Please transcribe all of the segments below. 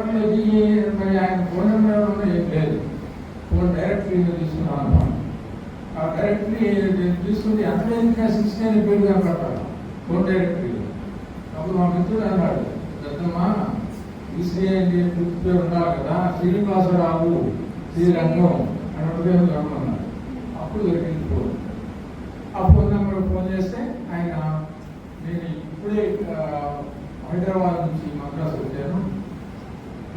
టోటల్కి మరి ఆయన phone number ఏమన్నా ఏం లేదు. ఫోన్ డైరెక్టరీ తీసుకున్నాం అన్నమాట. ఆ డైరెక్టరీ తీసుకుంటే ఎంత ఇంకా సిక్స్ నైన్ పేరు కనపడతారు ఫోన్ డైరెక్టరీ అప్పుడు మా మిత్రుడు అన్నాడు పెద్దమ్మా ఈసీఐ అని పూర్తి పేరు ఉండాలి కదా శ్రీనివాసరావు శ్రీరంగం అని పేరు కనుక్కున్నాడు అప్పుడు దొరికింది ఫోన్. ఆ ఫోన్ నెంబర్ ఫోన్ చేస్తే ఆయన నేను ఇప్పుడే హైదరాబాద్ నుంచి మద్రాసు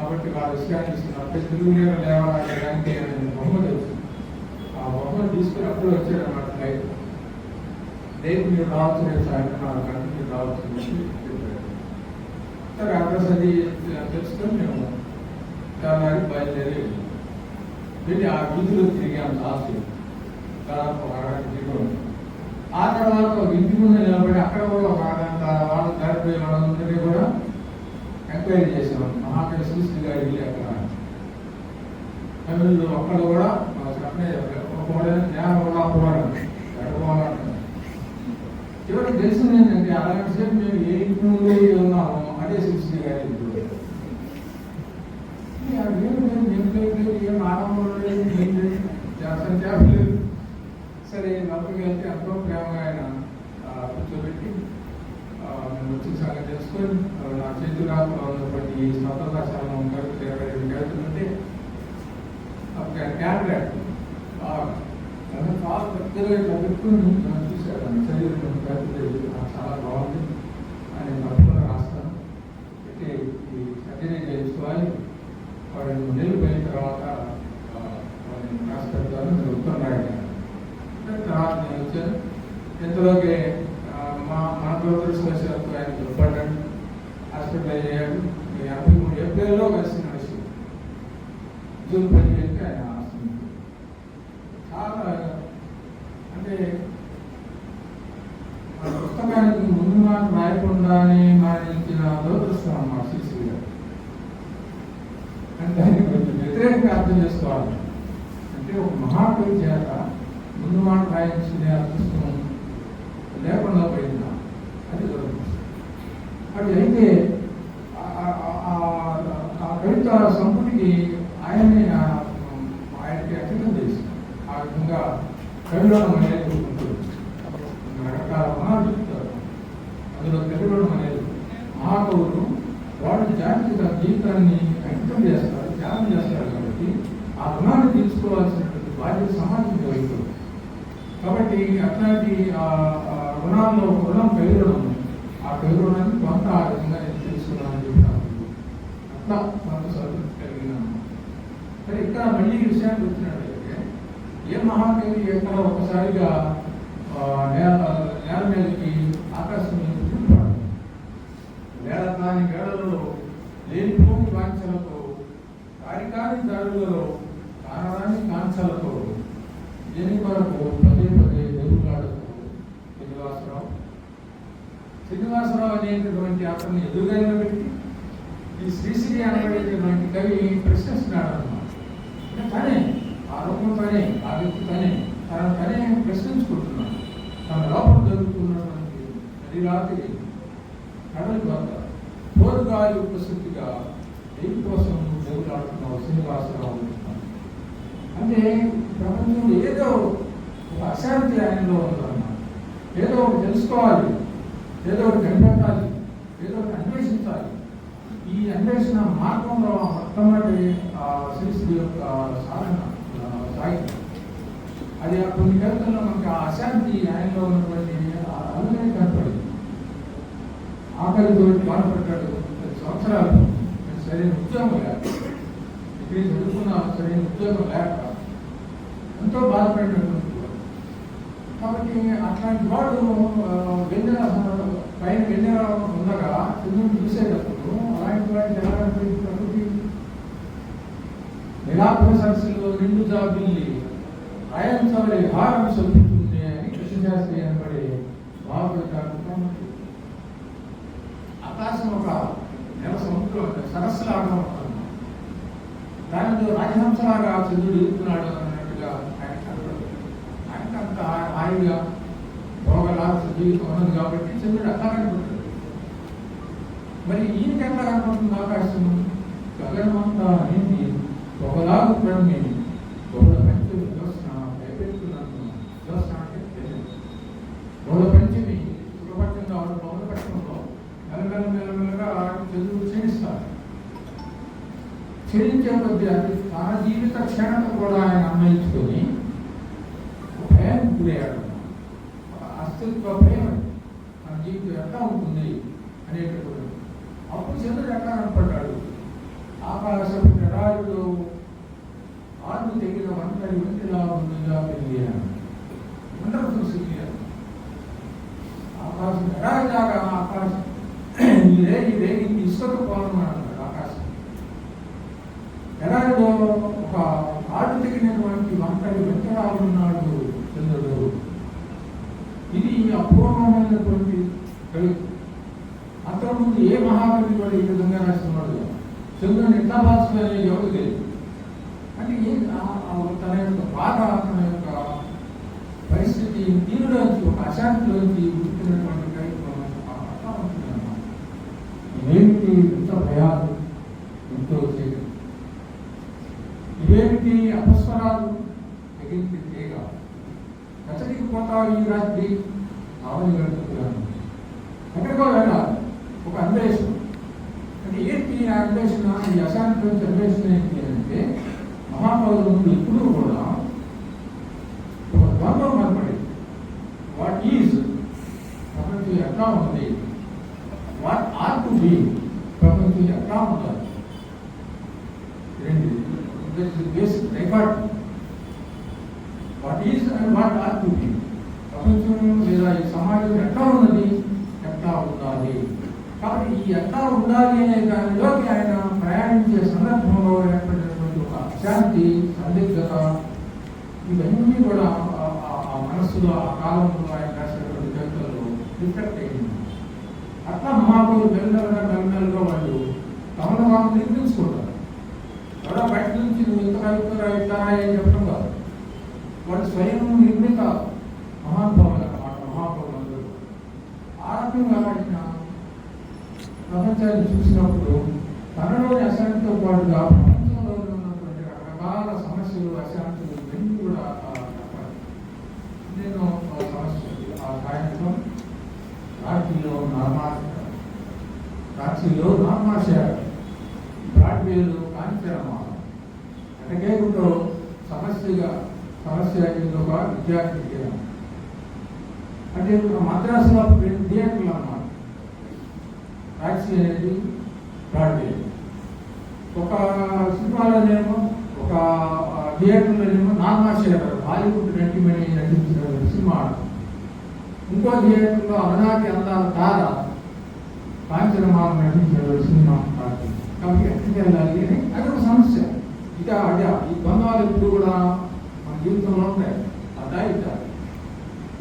కాబట్టి వారు విషయాన్ని తీసుకున్నారు తెలుగు లేవ లేవడానికి అనే బొమ్మ తెలుసు ఆ బొమ్మను తీసుకుని అప్పుడు వచ్చారన్నమాట రైతు. రేపు మీరు రావచ్చు రేపు సాయంత్రం నాలుగు గంటలకు మీరు రావచ్చు సరే అడ్రస్ అది తెలుసుకొని మేము తెల్లారి బయలుదేరి వెళ్ళి ఆ వీధిలో తిరిగాము లాస్ట్ తర్వాత ఒక అరగంట తిరిగాం ఆ తర్వాత ఇంటి ముందు నిలబడి అక్కడ కూడా ఒక అరగంట వాళ్ళు దారిపోయే వాళ్ళందరినీ కూడా ఎంక్వైరీ చేసాం అక్కడ శ్రీశ్రీ గారి అక్కడ తమిళలో అక్కడ కూడా మా జ్ఞానం కూడా చివరికి తెలిసింది ఏంటంటే అలాంటి సేపు మేము ఏ ఇంటి నుండి అదే శ్రీశ్రీ గారి ఏం లేదు, లేదు, చేపలేదు సరే లోపలికి వెళ్తే ఎంతో ప్రేమగా ఆయన ఆ, కూర్చోబెట్టి మేము వచ్చి సాగ చేసుకొని తెలుసుకొని ఉన్నటువంటి ఈ ఉంటారు కవిత ఇరవై ఐదు కవితలు ఉంటే చాలా పెద్దగా ఇట్లా పెట్టుకుని నన్ను శరీరం కవిత చాలా బాగుంది. అని తప్పకుండా రాస్తాను అయితే ఈ సర్జరీ చేయించుకోవాలి వాడు నెలలు పోయిన తర్వాత వాడిని రాసి పెడతాను నేను ఉత్తరం రాయగలను తర్వాత నేను వచ్చాను. ఇంతలోకి ఆ, మా మా దురదృష్టవశాత్తు ఆయన దుర్పడ్డాడు హాస్పిటల్ అయ్యాడు ఈ యాభై మూడు ఏప్రిల్లో కలిసి నడిచి జూన్ పదిహేనుకి ఆయన ఆస్తుంది చాలా అంటే మన పుస్తకానికి ముందు మాకు రాయకుండానే మారించిన దురదృష్టం అన్నమాట శ్రీశ్రీ గారు అంటే దాన్ని కొంచెం వ్యతిరేకంగా అర్థం చేసుకోవాలి అంటే ఒక మహాకవి చేత ముందు మాట రాయించిన అదృష్టం లేకుండా పోయిందా అది దురదృష్టం అది అయితే ఆ- ఆ- ఆ- ఆ కవిత సంపుటికి ఆయనే ఆ- ఆయనకి అర్థం చేసి ఆ విధంగా కవిలోనం అనేది ఉంటుంది రకరకాల మహాలు చెప్తారు అందులో కవిలోనం అనేది మహాకవులు వాళ్ళు జాతి తన జీవితాన్ని అంకితం చేస్తారు త్యాగం చేస్తారు కాబట్టి ఆ రుణాన్ని తీర్చుకోవాల్సినటువంటి బాధ్యత సమాజం జరుగుతుంది కాబట్టి అట్లాంటి ఆ ఆ రుణాల్లో ఒక రుణం కవి రుణం ఉంది. ఆ కవి రుణాన్ని కొంత ఆ విధంగా నేను తీసుకున్నానని చెప్పినాను అట్లా కొంత సంతృప్తి కలిగినాను సరే ఇక్కడ మళ్ళీ ఈ విషయానికి వచ్చినట్లయితే ఏ మహాకవి ఎక్కడ ఒకసారిగా ఆ, నేల నేల మీదకి ఆకాశం మీద దిగుతాడు. వేళ కాని వేళలలో లేనిపోని వాంఛలతో కారికాని దారులలో కారణాన్ని కాంక్షలతో దేని కొరకు పదే పదే ఎదురుగాడుతూ శ్రీనివాసరావు శ్రీనివాసరావు వ్యాపారం అతన్ని ఎదురుగా పెట్టి ఈ శ్రీశ్రీ అనబడే మనకి కవి ప్రశ్నిస్తున్నాడు అన్నమాట అంటే తనే ఆ రూపం తనే ఆ వ్యక్తి తనే తన తనే ప్రశ్నించుకుంటున్నాడు తన లోపల జరుగుతున్నటువంటి శరీరాతి కడలి వద్ద పోరుగాలి ఉపస్థితిగా దేని కోసం దేవులాడుతున్నావు శ్రీనివాసరావు అంటున్నాడు. అంటే ప్రపంచంలో ఏదో ఒక అశాంతి ఆయనలో ఉందన్నమాట ఏదో ఒకటి తెలుసుకోవాలి ఏదో ఒకటి కనిపెట్టాలి ఏదో ఒకటి అన్వేషించాలి ఈ అన్వేషణ మార్గంలో మొట్టమొదటి ఆ శ్రీశ్రీ యొక్క సాధన ఆ, సాగితం అది కొన్ని కవితల్లో మనకి ఆ అశాంతి ఆయనలో ఉన్నటువంటి ఆ కనపడింది. ఆకలితో బాధపడ్డాడు సంవత్సరాలు. సరైన ఉద్యోగం లేక. ఇక్కడ చదువుకున్న సరైన ఉద్యోగం లేక. ఎంతో బాధపడినటువంటి కాబట్టి అట్లాంటి వాడు ఆ, వెన్నెల పైన వెన్నెల ఉండగా చంద్రుని చూసేటప్పుడు అలాంటి వాడిని ఎలా అనిపించింది? నిరాపణ నిలాపన సరస్సులో నిండు జాబిల్లి రాయంచవరి హారం సొందుతుంది అని కృష్ణశాస్త్రి అనబడే భావకవిత ఆకాశం ఒక నెల సముద్రం సరస్సులాగా ఉంటుంది. దానితో రాజహంసలాగా చంద్రుడు ఎదుగుతున్నాడు అన్నట్టుగా ఆయన కనపడదు ఆయనకు అంత హాయిగా భోగలాభ జీవితం ఉన్నది కాబట్టి చంద్రుడు అట్లా కనపడుతుంది మరి ఈయనకి ఎట్లా కనపడుతుంది ఆకాశం? గగనమంతా అనేది ఒకలాగు ప్రమ్మి ఆ జీవిత క్షణం కూడా ఆయన అన్వయించుకొని ఒక భయం గురయ్యాడు ఒక అస్తిత్వ భయం మన జీవితం ఎట్లా ఉంటుంది అనేటప్పుడు అప్పుడు చంద్రుడు ఎట్లా కనపడ్డాడు ఆకాశం జడాలు ఆరు తెగిన వంటలు వంటిలా ఉందిగా పెరిగాను వండర్ఫుల్ సిటీ ఆకాశం జడాలాగా ఆకాశం ఈ రేగి రేగి ఇసుక పోలన్నాడు ఆకాశం ఎడారిలో ఒక ఆడు తెగినటువంటి వంటలు వెంటలా ఉన్నాడు చంద్రుడు ఇది అపూర్వమైనటువంటి వెలుగు అంతకుముందు ఏ మహాకవి కూడా ఈ విధంగా రాస్తున్నాడు చంద్రుని ఎట్లా భాషలు ఎవరు తెలియదు అంటే ఏం ఆ- ఆ తన యొక్క బాధ తన యొక్క పరిస్థితి దీనిలోంచి ఒక అశాంతిలోంచి పుట్టినటువంటి ప్రయత్నం అట్లా ఉంటుంది అన్నమాట. ఇవేమిటి ఎంత భయాలు ఎంతో చీకటి ఇవేమిటి అపస్వరాలు ఎగిరికి తీగ ఎక్కడికి పోతావు ఈ రాత్రి ఆవలి గడుపుతున్నాను ఎక్కడికో వెళ్ళాలి ఒక అన్వేషణ అంటే ఏంటి ఆ అన్వేషణ ఈ అశాంతి నుంచి అన్వేషణ ఏంటి అంటే మహాపౌరుల ముందు ఎప్పుడూ కూడా ఒక ద్వంద్వం కనపడేది వాట్ ఈజ్ ప్రపంచం ఎట్లా ఉంది వాట్ ఆర్ టు బి ప్రపంచం ఎట్లా ఉండాలి రెండు basic record what is and what are to be ప్రపంచం లేదా ఈ సమాజం ఎట్లా ఉన్నది ఎట్లా ఉండాలి కాబట్టి ఈ ఎట్లా ఉండాలి అనే దానిలోకి ఆయన ప్రయాణించే సందర్భంలో ఏర్పడినటువంటి ఒక అశాంతి సందిగ్ధత ఇవన్నీ కూడా ఆ- ఆ- ఆ మనస్సులో ఆ కాలంలో ఆయన రాసినటువంటి కవితల్లో రిఫ్లెక్ట్ అయ్యింది అట్లా మహాపురులు మెల్లగా మెల్లమెల్లగా వాళ్ళు తమను వాళ్ళు నిర్మించుకుంటారు ఎవరో బయట నుంచి నువ్వు ఇంత కలుపుతారా ఇస్తారా అని చెప్పడం కాదు వాళ్ళు స్వయం నిర్మిత మహానుభావులు అన్నమాట మహానుభావులందరూ ఆ రకంగా ప్రపంచాన్ని చూసినప్పుడు తనలోని అశాంతితో పాటుగా ప్రపంచంలో ఉన్నటువంటి రకరకాల సమస్యలు అశాంతులు ఇవన్నీ కూడా ఆ, చెప్పాలి. ఎన్నెన్నో ఆ సమస్యలు ఆ సాయంత్రం రాత్రిలో నామాశ రాత్రిలో నామాశ బ్రాడ్వేలో కాంచరమా అటకేకుంటూ సమస్యగా సమస్య ఇది ఒక విద్యార్థి విద్యాలయం. అంటే ఇప్పుడు మద్రాసులో రెండు థియేటర్లు అన్నమాట టాక్సీ అనేది బ్రాడ్వే ఒక సినిమాలోనేమో ఒక ఆ, థియేటర్లోనేమో నాగమాశేఖర్ బాలీవుడ్ నటిమణి నటించిన సినిమా ఇంకో థియేటర్లో అరుణాకి అందాల తార కాంచనమాల నటించిన సినిమా కాబట్టి ఎక్కడికి వెళ్ళాలి అని అది ఒక సమస్య. ఇక అదే ఈ ద్వంద్వాలు ఎప్పుడు కూడా మన జీవితంలో ఉంటాయి. అదా ఇట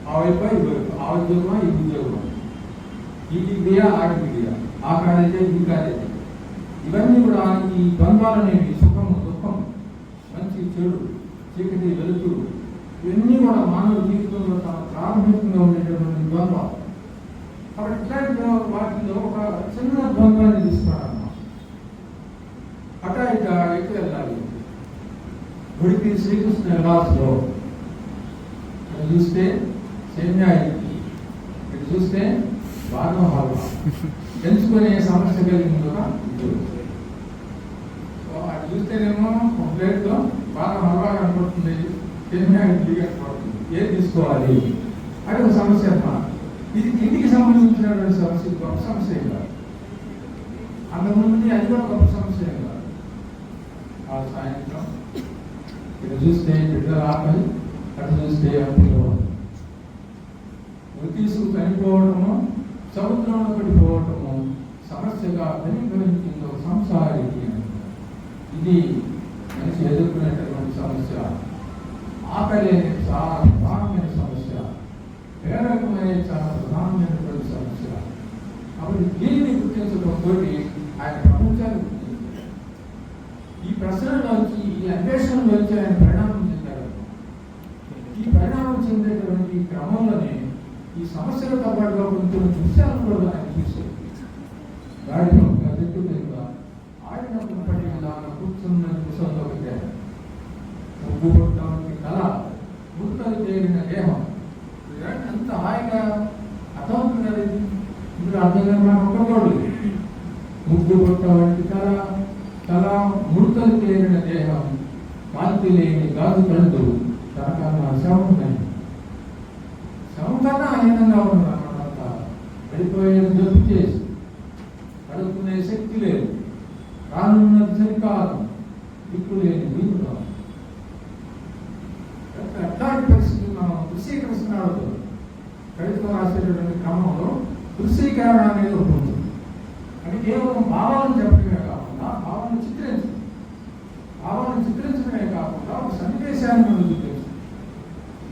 ఆ వైపు ఈ వైపు ఆ ఉద్యోగమా ఈ ఉద్యోగమా? ఈ డిగ్రీయా ఆ డిగ్రీయా ఆ కాలేజే ఈ కాలేజే ఇవన్నీ కూడా ఈ ద్వంద్వాలు అనేవి సుఖము దుఃఖం మంచి చెడు చీకటి వెలుతురు ఇవన్నీ కూడా మానవ జీవితంలో చాలా ప్రాథమికంగా ఉండేటటువంటి ద్వంద్వాలు. కాబట్టి ఇట్లాంటి వాటిలో ఒక చిన్న ద్వంద్వాన్ని తీసుకున్నాడమ్మా అటా ఇక ఎటు వెళ్ళాలి? గుడికి శ్రీకృష్ణ విలాస్లో. చూస్తే సేమ్యాయికి ఇక్కడ చూస్తే బాగా హల్వా తెలుసుకునే సమస్య కలిగింది కూడా సో అది చూస్తేనేమో ఒక ప్లేట్లో బాగా హల్వా కనపడుతుంది సేమ్యా ఇడ్లీ కనపడుతుంది ఏది తీసుకోవాలి? అది ఒక సమస్య అమ్మా. ఇది తిండికి సంబంధించినటువంటి సమస్య గొప్ప సమస్య ఏం కాదు. అంతకుముందు అది కూడా గొప్ప సమస్య ఏం కాదు. ఆ సాయంత్రం ఇక్కడ చూస్తే బిడ్డల ఆకలి అటు చూస్తే అప్పులో తీసుకు చనిపోవడము సముద్రంలో పడిపోవటము సమస్యగా ఘనీభవించింది ఒక సంసారికి ఇది మనిషి ఎదుర్కొనేటటువంటి సమస్య. ఆకలేని అనేది చాలా ప్రధానమైన సమస్య పేదరికం అనేది చాలా ప్రధానమైనటువంటి సమస్య కాబట్టి దీనిని గుర్తించడం తోటి ఆయన ప్రపంచాన్ని గుర్తించారు ఈ ప్రశ్నలోంచి ఈ అన్వేషణలోంచి ఆయన పరిణామం చెందారు ఈ పరిణామం చెందేటువంటి క్రమంలోనే ఈ సమస్యలతో పాటుగా కొంచెం దృశ్యాలను కూడా ఆయన చూశారు. గాడిలో చెట్టు మీద ఆడినప్పుడు పడిన కూర్చున్న కుసంలో పెట్టారు. ఉప్పు కొట్టడానికి కళ ముట్టలు చేరిన దేహం. చూడండి ఎంత హాయిగా అర్థమవుతుంది కదా ఇందులో అర్థం కాని మాట ఒక్కకోడు ముగ్గు కొట్ట వంటి కళ కళ ముడతలు చేరిన దేహం కాంతి లేని గాజు కళ్ళు తనకన్నా శవం శవం కన్నా ఆనందంగా ఉన్నాడు అన్నమాట పడిపోయేది జబ్బు చేసి కడుక్కునే శక్తి లేదు రానున్నది చలికాలం దిక్కు లేని వీరుడు అట్లాంటి పరిస్థితి మనం దృశ్యీకరిస్తున్నాడు కవిత్వం రాసేటటువంటి క్రమంలో దృశ్యీకరణ అనేది ఒకటి ఉంటుంది అది కేవలం భావాలను చెప్పడమే కాకుండా భావాలను చిత్రించడం. భావాలను చిత్రించడమే కాకుండా ఒక సన్నివేశాన్ని మనం చూపించడం.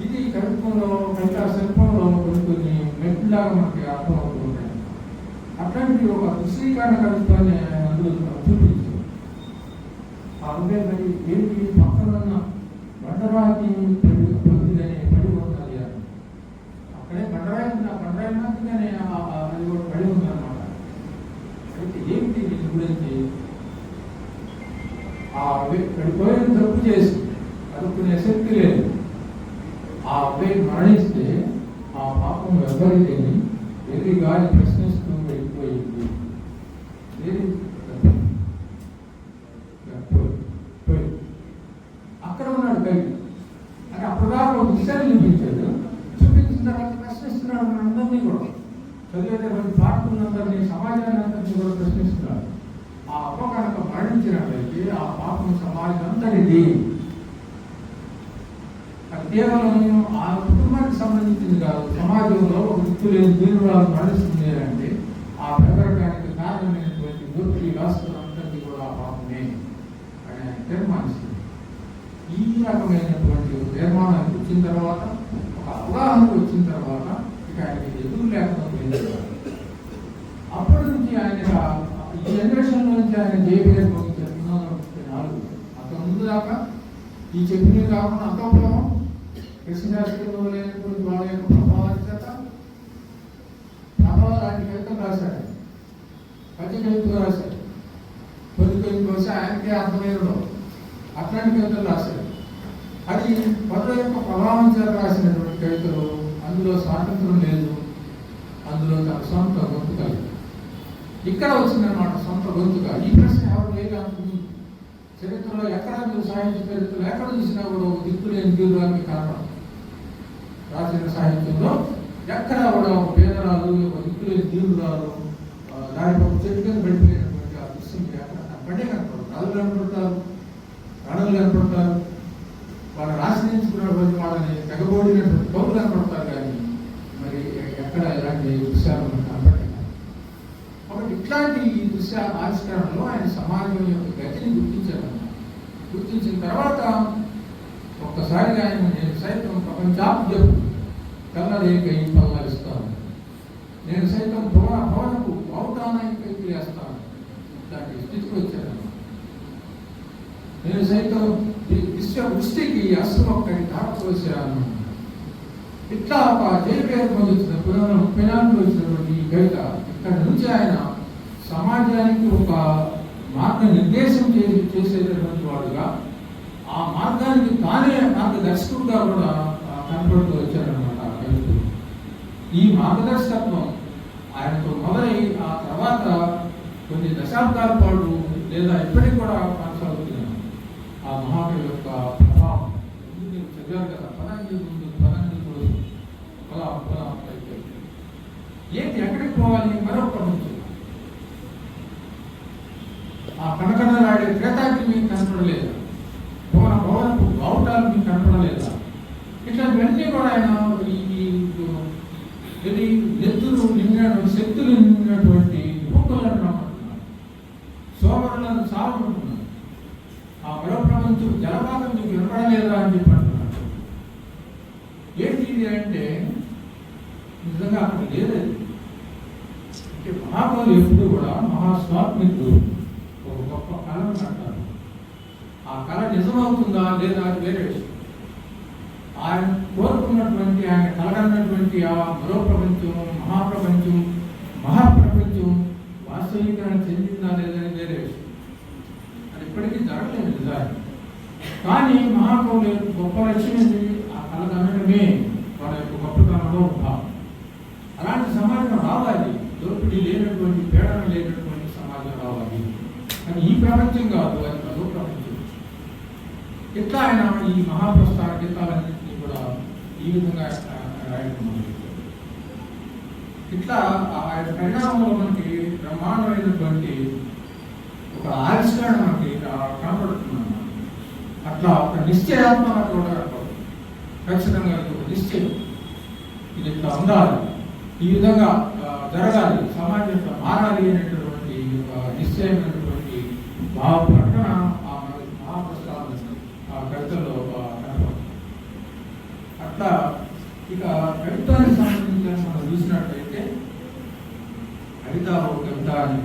ఇది కవిత్వంలో కవితా శిల్పంలో కొన్ని మెట్లాగా మనకి అర్థమవుతూ ఉంటాయి అట్లాంటి ఒక దృశ్యీకరణ కవిత్వాన్ని అందులో చూపించు ఆ మరి ఏంటి పక్కన ఉన్న బండరాతి పడి పొందిదనే పడి ఉన్నది అని. అక్కడే బండరాయి ఉంది ఆ బండరాయి మాత్రమే అది కూడా పడి ఉందన్నమాట అయితే ఏంటి దీని గురించి ఆ వ్య- పడిపోయిన తప్పు చేసి అనుకునే శక్తి లేదు ఆ అబ్బాయి మరణిస్తే ఆ పాపం ఎవరిది ఎది గాలి ప్రశ్నిస్తూ వెళ్ళిపోయింది ఏది? పోయి- పోయి. అక్కడ అని అప్పుడు అంటే ఒక విషయాన్ని చూపించాడు. చూపించిన తర్వాత ప్రశ్నిస్తున్నాడు మన అందరినీ కూడా. చదివేటటువంటి పాఠకులందరినీ సమాజాన్ని అందరినీ కూడా ప్రశ్నిస్తున్నాడు. ఆ అవ్వ కనుక మరణించినట్లయితే ఆ పాపం సమాజం అందరిది అది కేవలం ఆ కుటుంబానికి సంబంధించింది కాదు సమాజంలో ఒక వృత్తి లేని దీనురాలు మరణిస్తుంది అంటే ఆ పేదరికానికి కారణమైనటువంటి దోపిడీ రాష్ట్రాలంతటి కూడా ఆ పాపమే అని ఆయన తీర్మానిస్తుంది ఈ రకమైనటువంటి నిర్మాణానికి వచ్చిన తర్వాత ఒక అవగాహనకు వచ్చిన తర్వాత ఇక ఆయనకి ఎదురు లేకుండా అప్పటి నుంచి ఆయన ఈ జనరేషన్ నుంచి ఆయన జేబీఎస్ చెప్తున్నాను నాలుగు అంత ముందు దాకా ఈ చెప్పినవి కాకుండా అంతపురం కృష్ణశాస్త్రంలో లేనటువంటి వాళ్ళ యొక్క ప్రభావాన్ని చేత ప్రభావం లాంటి కవితలు రాశాడు పద్య కవితలు రాశాడు పది కవితలు బహుశా ఆయనకే అర్థమయ్యడం అట్లాంటి కవితలు రాశాడు అది పదుల యొక్క ప్రభావం చేత రాసినటువంటి కవితలు అందులో స్వాతంత్రం లేదు. అందులో తన సొంత గొంతు కాదు. ఇక్కడ వచ్చిందనమాట సొంత గొంతుక ఈ ప్రశ్న ఎవరు లేదు అనుకుంది చరిత్రలో ఎక్కడ మీరు సాహిత్య చరిత్రలో ఎక్కడ చూసినా కూడా ఒక దిక్కు లేని కారణం. ప్రాచీన సాహిత్యంలో ఎక్కడ కూడా ఒక పేదరాలు ఒక దిక్కు లేని దీవురాలు దాని చెట్టు కింద పడిపోయినటువంటి ఆ దృశ్యం ఎక్కడ కనపడే కనపడదు రాళ్ళు కనపడతారు రాణులు కనపడతారు వాళ్ళు రాశ్రయించుకున్నటువంటి వాళ్ళని తెగబోడినటువంటి కౌలు కనపడతారు కానీ మరి ఎక్కడ ఇలాంటి దృశ్యాలు మనకు కనపడలేదు కాబట్టి ఇట్లాంటి ఈ దృశ్య ఆవిష్కరణలో ఆయన సమాజం యొక్క గతిని గుర్తించారన్నమాట గుర్తించిన తర్వాత ఒక్కసారిగా ఆయన నేను సైతం ప్రపంచాబ్దం కళ్ళరేకై పల్లవిస్తాను నేను సైతం భవన భవనకు అవతానానికి వేస్తాను ఇట్లాంటి స్థితికి వచ్చాను. నేను సైతం విశ్వ వృష్టికి అసలు అశ్వక్కడి ధారపోసాను ఇట్లా ఒక జయపేరు పొందుతున్న పురాణ పెనాన్ని వచ్చినటువంటి ఈ కవిత ఇక్కడ నుంచి ఆయన సమాజానికి ఒక మార్గ నిర్దేశం చేసి చేసేటటువంటి వాడుగా ఆ మార్గానికి తానే మార్గదర్శకుడుగా కూడా ఆ, కనపడుతూ వచ్చారనమాట ఆ కవితలు ఈ మార్గదర్శకత్వం ఆయనతో మొదలై ఆ తర్వాత కొన్ని దశాబ్దాల పాటు లేదా ఇప్పటికి కూడా కొనసాగుతున్నాను ఆ మహాకవి యొక్క ప్రభావం ముందు మీరు చదివారు కదా పదంగి ముందు పదంగి కూడా అలా అలా అయితే ఏంటి ఎక్కడికి పోవాలి మరొక ప్రపంచం ఆ కనకనలాడే క్రేతాకి మీకు కనపడలేదా భవన భవనపు బావుటాలు మీకు కనపడలేదా ఇట్లాంటివన్నీ కూడా ఆయన ఈ ఈ ఇది నెత్తులు నిండినటువంటి శక్తులు నిండినటువంటి యువకులను నమ్ముతున్నారు సోమరులను సాగుకుంటున్నారు ఆ మరో ప్రపంచం జలపాతం మీకు వినపడలేదా అని చెప్పి అంటున్నారు ఏంటి ఇది అంటే నిజంగా అక్కడ లేదది అంటే మహాకవులు ఎప్పుడు కూడా మహాస్వాత్మికులు ఒక గొప్ప కళను అంటారు ఆ కళ నిజమవుతుందా లేదా అది వేరే విషయం ఆయన కోరుకున్నటువంటి ఆయన కలగన్నటువంటి ఆ మరో ప్రపంచం మహాప్రపంచం మహాప్రపంచం వాస్తవీకరణ చెందిందా లేదని వేరే విషయం. అది ఇప్పటికీ జరగలేదు నిజాన్ని కానీ మహాకవులు గొప్ప లక్ష్యం ఆ కలగనడమే వాళ్ళ యొక్క గొప్పతనంలో భావం. అలాంటి సమాజం రావాలి. దోపిడీ లేనటువంటి పీడన లేనటువంటి సమాజం రావాలి. కానీ ఈ ప్రపంచం కాదు అది మరో ప్రపంచం. ఇట్లా ఆయన ఈ మహాప్రస్థాన గీతాలన్నింటినీ ఈ విధంగా రాయడం ఇట్లా ఆయన పరిణామంలో మనకి బ్రహ్మాండమైనటువంటి ఒక ఆవిష్కరణ మనకి కనపడుతుంది అట్లా ఒక నిశ్చయాత్మక కూడా ఖచ్చితంగా ఒక నిశ్చయం. ఇది ఇట్లా ఉండాలి. ఈ విధంగా జరగాలి. సమాజం మారాలి అనేటటువంటి ఒక నిశ్చయమైనటువంటి భావ ప్రకటన ఆ మన మహాప్రస్థానం ఆ కవితల్లో ఆ, కనపడుతుంది అట్లా ఇక కవిత్వానికి సంబంధించిన మనం చూసినట్లయితే కవిత ఒక కవిత అని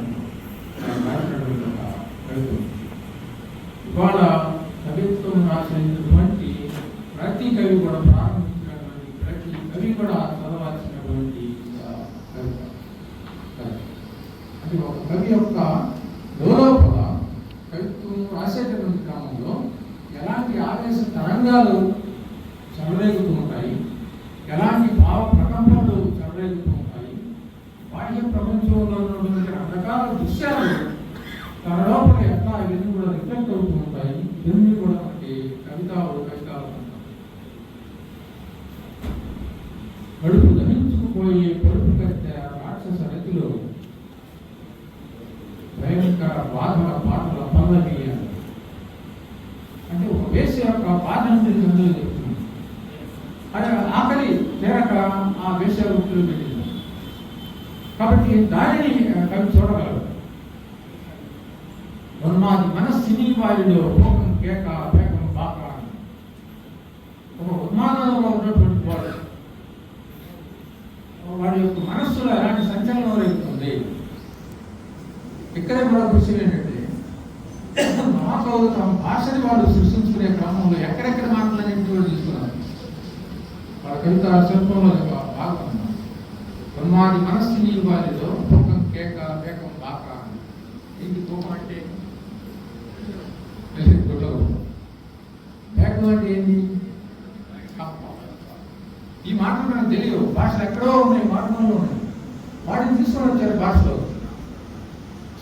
రాసినటువంటి ఒక కవిత్వం ఇవాళ కవిత్వం రాసినటువంటి ప్రతి కవి కూడా ప్రారంభించినటువంటి ప్రతి కవి కూడా చదవాల్సినటువంటి ఆ, కవిత కవిత. అది ఒక కవి యొక్క లోపల కవిత్వం రాసేటటువంటి క్రమంలో ఎలాంటి ఆవేశ తరంగాలు చెలరేగుతూ ఉంటాయి ఎలాంటి భావ ప్రకంపనలు చెలరేగుతూ ఉంటాయి బాహ్య ప్రపంచంలో ఉన్నటువంటి రకరకాల దృశ్యాలు తన లోపల ఎట్లా ఇవన్నీ కూడా రిఫ్లెక్ట్ అవుతూ ఉంటాయి ఇవన్నీ కూడా మనకి కవితాలు కవితాలు అంటారు. కడుపు దహించుకుపోయే కడుపు కట్టే రాక్షస రతిలో భయంకర బాధల పాటల పల్లవి అని. అంటే ఒక వేసి యొక్క బాధను గురించి అందులో చెప్తున్నాను అది ఆకలి తీరక ఆ వేష వృత్తిలో పెట్టింది కాబట్టి దానిని ఆ, కవి చూడగలరు ఉన్మాది మనస్సిని వారిలో కేక వేగం బాక ఒక ఉన్మాదంలో ఉన్నటువంటి వాడు వాడి యొక్క మనస్సులో ఎలాంటి సంచలనం రేపుతుంది ఇక్కడే కూడా విషయం ఏంటంటే మహాకవులు తమ భాషని వాళ్ళు సృష్టించుకునే క్రమంలో ఎక్కడెక్కడ మాటలన్నింటి కూడా తీసుకున్నారు? వాళ్ళ కవిత శిల్పంలో భాగం. అన్నమాట. ఉన్మాది మనస్సు వారిలో వారి కేక వేగం బాక అని. ఏంటి కోపం అంటే గుడ్డలు వేగం అంటే ఏంటి ఈ మాటలు మనకు తెలియవు భాషలు ఎక్కడో ఉన్నాయి మాటల్లో ఉన్నాయి. వాటిని తీసుకుని వచ్చారు భాషలో.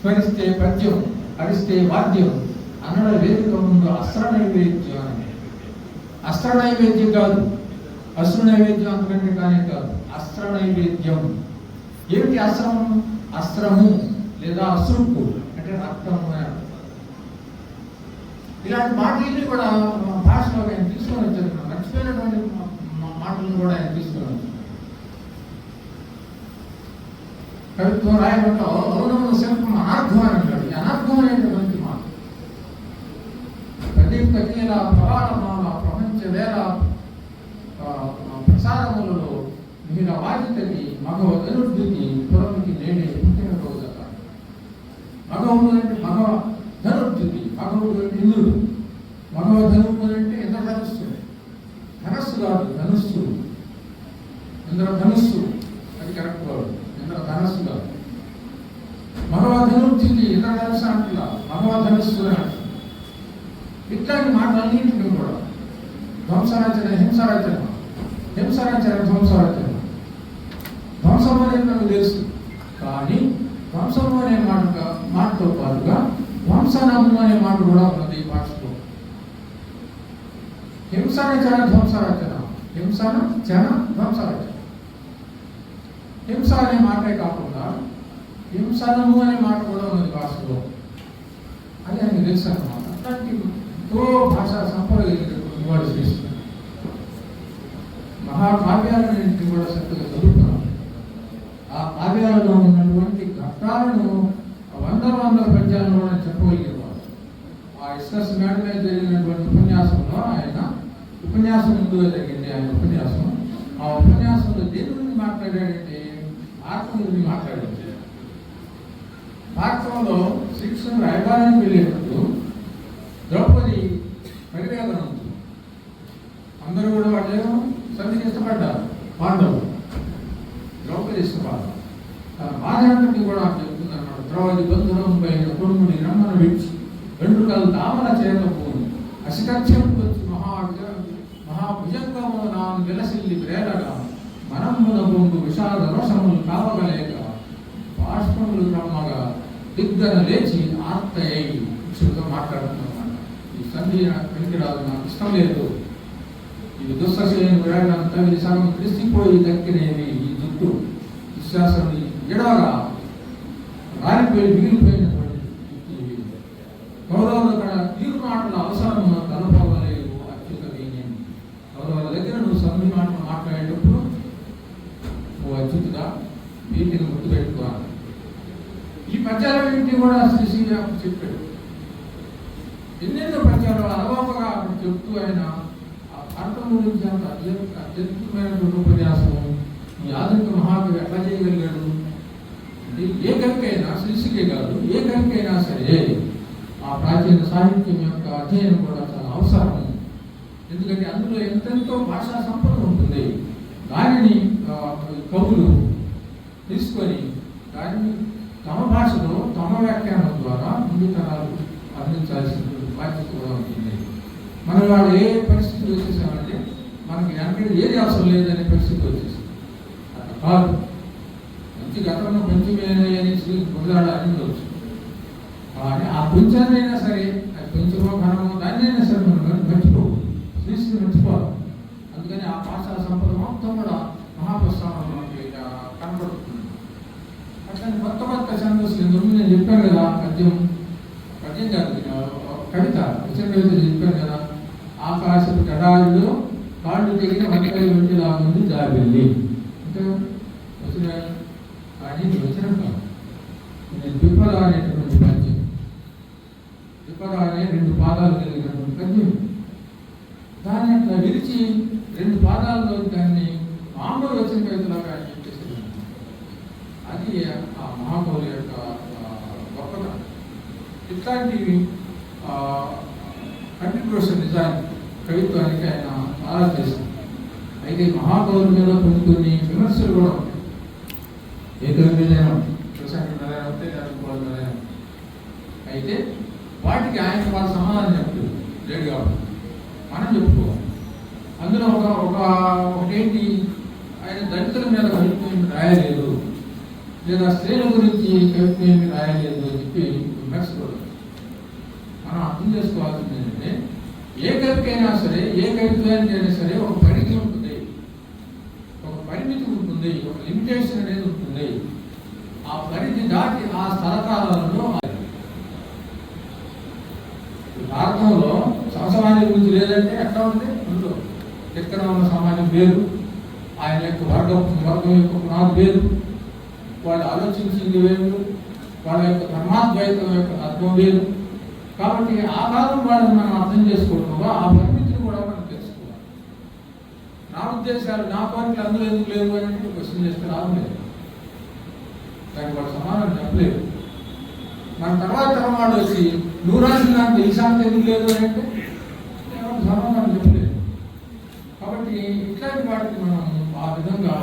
స్మరిస్తే పద్యం హరిస్తే వాద్యం అన్నడ వేదిక ముందు అస్త్ర నైవేద్యం అని. అస్త్ర నైవేద్యం కాదు. అస్త్ర నైవేద్యం అంతకంటే కానీ కాదు. అస్త్ర నైవేద్యం. ఏమిటి అస్త్రం? అస్త్రము లేదా అశ్రుపు అంటే రక్తము ఇలాంటి మాటలన్నీ కూడా భాషలో ఆయన తీసుకొని వచ్చారు. మర్చిపోయినటువంటి మాటలను కూడా ఆయన తీసుకొని కవిత్వం రాయబట్ట అవునవును శిల్పం అనార్థం అని అంటాడు అనార్థం అనేటటువంటి మాట. ప్రదీప్త కీల ప్రవాహమాల ప్రపంచ వేల ప్రసారములలో మీర వాదితని మగ ధనుర్ధుని పురం ధ్వంసనము అనే మాట కూడా ఉన్నది ఈ పాఠంలో. హింసన జన ధ్వంసరచన హింసన జన ధ్వంసరచన హింస అనే మాటే కాకుండా హింసనము అనే మాట కూడా ఉన్నది భాషలో అది ఆయన తెలుసు అన్నమాట అట్లాంటి ఎంతో భాషా సంపద కలిగినటువంటి వాడు శ్రీకృష్ణుడు మహాకావ్యాలన్నింటినీ కూడా చక్కగా చదువుతున్నాం ఆ కావ్యాలలో ఉన్నటువంటి ఘట్టాలను వందల వందల పద్యాలను కూడా చెప్పగలిగేవాడు ఆ ఎస్ఎస్ మేడ మీద జరిగినటువంటి ఉపన్యాసంలో ఆయన ఉపన్యాసం ముందుగా జరిగింది ఆయన ఉపన్యాసం ఆ ఉపన్యాసంలో దేని గురించి మాట్లాడాడంటే ఆత్మ గురించి మాట్లాడాడు భారతంలో శ్రీకృష్ణుడు రాయబారానికి వెళ్ళేటప్పుడు ద్రౌపది పరివేదన ఉంది అందరూ కూడా వాళ్ళు సంధికి ఇష్టపడ్డారు పాండవులు. ద్రౌపది ఇష్టపడ్డారు తన బాధ కూడా చెప్తుంది అన్నాడు ద్రౌపది బంధురం పైన కొడుకుని రమ్మను విడిచి వెంట్రుక తిరుగల్ తామర చేతపు అసికత్యం వచ్చి మహా మహాభుజంగము నాం విలసిల్లి ప్రేరగా మనమ్మున బొంగు విషాద రోషములు కావగలేక బాష్పములు క్రమగా దిగ్గన లేచి ఆర్తయ్యి ఇచ్చుడుగా మాట్లాడుతున్నమాట ఈ సంధి నాకు నాకు ఇష్టం లేదు ఇది దుస్సశయని వేడంతా ఇది సగం క్రిస్తిపోయి ఈ జుట్టు విశ్వాసం ఎడవగా రాలిపోయి మిగిలిపోయినటువంటి జుట్టు ఇవి. కౌరవుల కడ తీరు మాటల అవసరం కలపవలేదు అత్యుత వీణ్యం. కౌరవుల దగ్గర నువ్వు సంధి మాటలు మాట్లాడేటప్పుడు నువ్వు అత్యుతగా వీటిని గుర్తుపెట్టుకోవాలి ఈ పద్యాలన్నింటినీ కూడా శ్రీ చెప్పాడు. ఎన్నెన్నో ప్రచారాలు అలవాపుగా చెప్తూ ఆయన ఆ అర్థం గురించి అంత అత్యద్భుతమైనటువంటి ఉపన్యాసం ఈ ఆధునిక మహాకవి ఎట్లా చేయగలిగాడు? అంటే ఏ కవికైనా శ్రీశ్రీకే కాదు ఏ కవికైనా సరే ఆ ప్రాచీన సాహిత్యం యొక్క అధ్యయనం కూడా చాలా అవసరం. ఎందుకంటే అందులో ఎంతెంతో భాషా సంపద ఉంటుంది. దానిని కవులు తీసుకొని దానిని తమ భాషలో తమ వ్యాఖ్యానం ద్వారా ముందు తరాలు అందించాల్సినటువంటి బాధ్యత కూడా ఉంటుంది. మన వాళ్ళు ఏ పరిస్థితి పరిస్థితి వచ్చేసామంటే మనకి వెనకటి ఏది అవసరం లేదనే పరిస్థితి వచ్చేసింది. అట్లా కాదు. మంచి గతంలో కొంచెమేనే అని శ్రీ గురదాడ అని కానీ ఆ కొంచెమైనా సరే అది కొంచెమో ఘనమో దాన్నైనా సరే మనం మర్చిపో శ్రీశ్రీ మర్చిపోవాలి. అందుకని ఆ భాషా సంపద మొత్తం కూడా మహాప్రస్థానంలో మనకి కనబడుతుంది. అట్లా కొత్త కొత్త ఛందస్సులు ఇందులో నేను చెప్పాను కదా పద్యం పద్యం కాదు ఇది, ఆ, కవిత వచ్చిన కవిత చెప్పాను కదా ఆకాశపు కాళ్ళు తెగిన వంకాయ వంటి లాగుంది జాబిల్లి ఇంకా వచ్చిన కానీ ఇది వచ్చిన కాదు నేను విఫల అనేటువంటి పద్యం విఫల అనే రెండు పాదాలు కలిగినటువంటి పద్యం దాన్ని అట్లా విరిచి రెండు పాదాల్లో దాన్ని మామూలు వచ్చిన కవితలాగా ఆయన చెప్పేసాడు అది ఆ మహాకవుల యొక్క ఆ, గొప్పతనం ఇట్లాంటివి కంట్రిబ్యూషన్ నిజానికి కవిత్వానికి ఆయన ఆరా చేశారు. అయితే మహాకవుల మీద కొన్ని కొన్ని విమర్శలు కూడా ఉంటాయి. ఏ కవి మీదైనా ఉంటాయి. ప్రశాంత్ అయితే వాటికి ఆయన వాళ్ళ సమాధానం చెప్పలేదు లేడు కాబట్టి మనం చెప్పుకోవాలి. అందులో ఒక ఒక ఒకటేంటి? ఆయన దళితుల మీద కవిత్వం రాయలేదు. లేదా స్త్రీల గురించి కవిత్వం ఏమి రాయలేదు అని చెప్పి విమర్శపడదు మనం అర్థం చేసుకోవాల్సింది ఏంటంటే ఏ కవికైనా సరే ఏ కవిత్వానికైనా సరే ఒక పరిధి ఉంటుంది. ఒక పరిమితి ఉంటుంది ఒక లిమిటేషన్ అనేది ఉంటుంది. ఆ పరిధి దాటి ఆ స్థలకాలంలో భారతంలో సమసమాజం గురించి లేదంటే ఎట్లా ఉంది? ఉందో. ఇక్కడ ఉన్న సమాజం వేరు ఆయన యొక్క వర్గం వర్గం యొక్క పునాది వేరు. వాళ్ళు ఆలోచించింది వేరు. వాళ్ళ యొక్క ధర్మాద్వైతం యొక్క తత్వం వేరు. కాబట్టి ఆధారం వాళ్ళని మనం అర్థం చేసుకోవడంలో ఆ పరిమితిని కూడా మనం తెలుసుకోవాలి. నా ఉద్దేశాలు నా కోరికలు అందులో ఎందుకు లేవు అని క్వశ్చన్ చేస్తే రావలేదు దానికి వాళ్ళు సమాధానం చెప్పలేదు. మన తర్వాత తరం వాడు వచ్చి నువ్వు రాసిన దాంట్లో ఈ శాంతి ఎందుకు లేదు? అని అంటే సమాధానం చెప్పలేదు. కాబట్టి ఇట్లాంటి వాటికి మనం ఆ విధంగా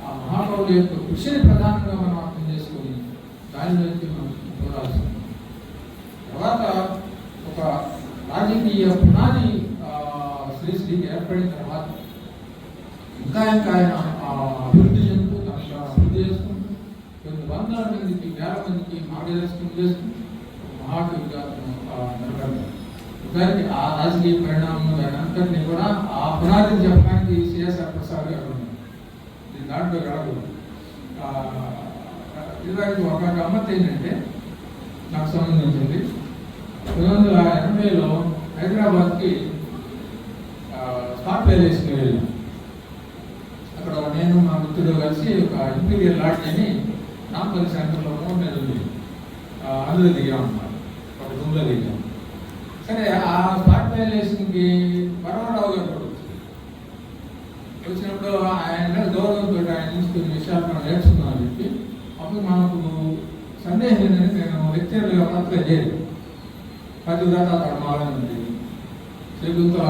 ఆ మహాకవుల యొక్క కృషిని ప్రధానంగా మనం అర్థం చేసుకొని దానిలోకి మనం చూడాల్సింది తర్వాత రాజకీయ పునాది శ్రీశ్రీకి ఏర్పడిన తర్వాత ఇంకా ఇంకా ఆయన అభివృద్ధి చెందుతూ తన అభివృద్ధి చేసుకుంటూ కొన్ని వందల మందికి వేల మందికి మార్గదర్శనం చేస్తూ ఒక మహాకవిగా ఆ, నిలబడ్డారు ఆ రాజకీయ పరిణామం దాని అంతటినీ కూడా ఆ పునాదిని చెప్పడానికి సిఎస్ఆర్ ప్రసాద్ గారు ఉన్నారు. దాంట్లో గడవదు ఇలాంటి ఒక గమ్మత్ ఏంటంటే నాకు సంబంధించింది. పంతొమ్మిది వందల ఎనభైలో హైదరాబాద్కి స్టాప్ ప్లేస్కి వెళ్ళాం. అక్కడ నేను మా మిత్రుడు కలిసి ఒక ఇంపీరియల్ లాడ్జ్ అని నాంపల్లి సెంటర్లో మూడు అందులో దిగాం అన్నమాట. ఒక రూమ్లో దిగాం. సరే ఆ స్పాట్ వైలేషన్కి వరవరావు గారు కూడా వచ్చినప్పుడు ఆయన గౌరవంతో ఆయన నుంచి కొన్ని విషయాలు మనం నేర్చుకున్నాం అని చెప్పి అప్పుడు మనకు సందేహం ఏంటంటే నేను లెక్చర్లు మాత్రం చేయలేదు పది వ్రత ధర్మాలు ఉంది శ్రీగుంతో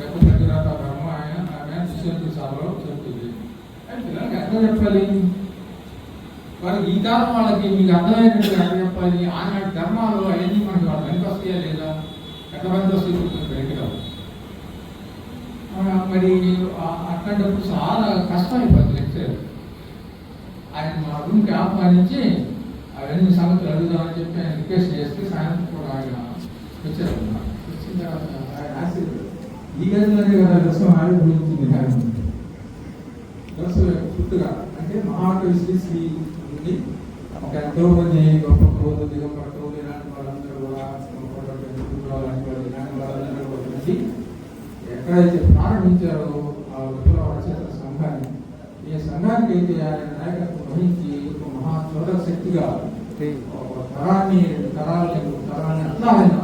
యొక్క పది వ్రత ఆయన ఆమె శిష్యులకు సభలో చెప్తుంది అయితే పిల్లలకి ఎట్లా చెప్పాలి. వాళ్ళకి ఈ కాలం వాళ్ళకి మీకు అర్థమైనట్టుగా ఎట్లా చెప్పాలి. ఆనాటి ధర్మాలు అవన్నీ మనకి వాళ్ళు వెనక వస్తాయా లేదా జబర్దస్త్ వెనకడం మరి అట్లాంటప్పుడు చాలా కష్టమైపోతుంది లెక్చర్. ఆయన మా రూమ్కి ఆహ్వానించి అవన్నీ సంగతులు అడుగుదామని చెప్పి ఆయన రిక్వెస్ట్ చేస్తే సాయంత్రం కూడా ఆయన వచ్చారు అన్నమాట. వచ్చిన తర్వాత ఆయన ఆశీర్వాదం ఈ గదిలోనే కదా రసం ఆవిర్భవించింది కానీ రసం పుట్టుగా అంటే మహాకవి శ్రీ ఉంది ఒక ఎంతో మంది గొప్ప కోదు దిగంబ కోదు ఇలాంటి వాళ్ళందరూ కూడా లాంటి వాళ్ళు ఇలాంటి వాళ్ళందరూ కూడా వచ్చి ఎక్కడైతే ప్రారంభించారో ఆ విప్లవ రచయిత సంఘాన్ని ఈ సంఘానికి అయితే ఆయన నాయకత్వం వహించి ఒక మహా చోదక శక్తిగా ఒక తరాన్ని రెండు తరాలు తరాన్ని అట్లా ఆయన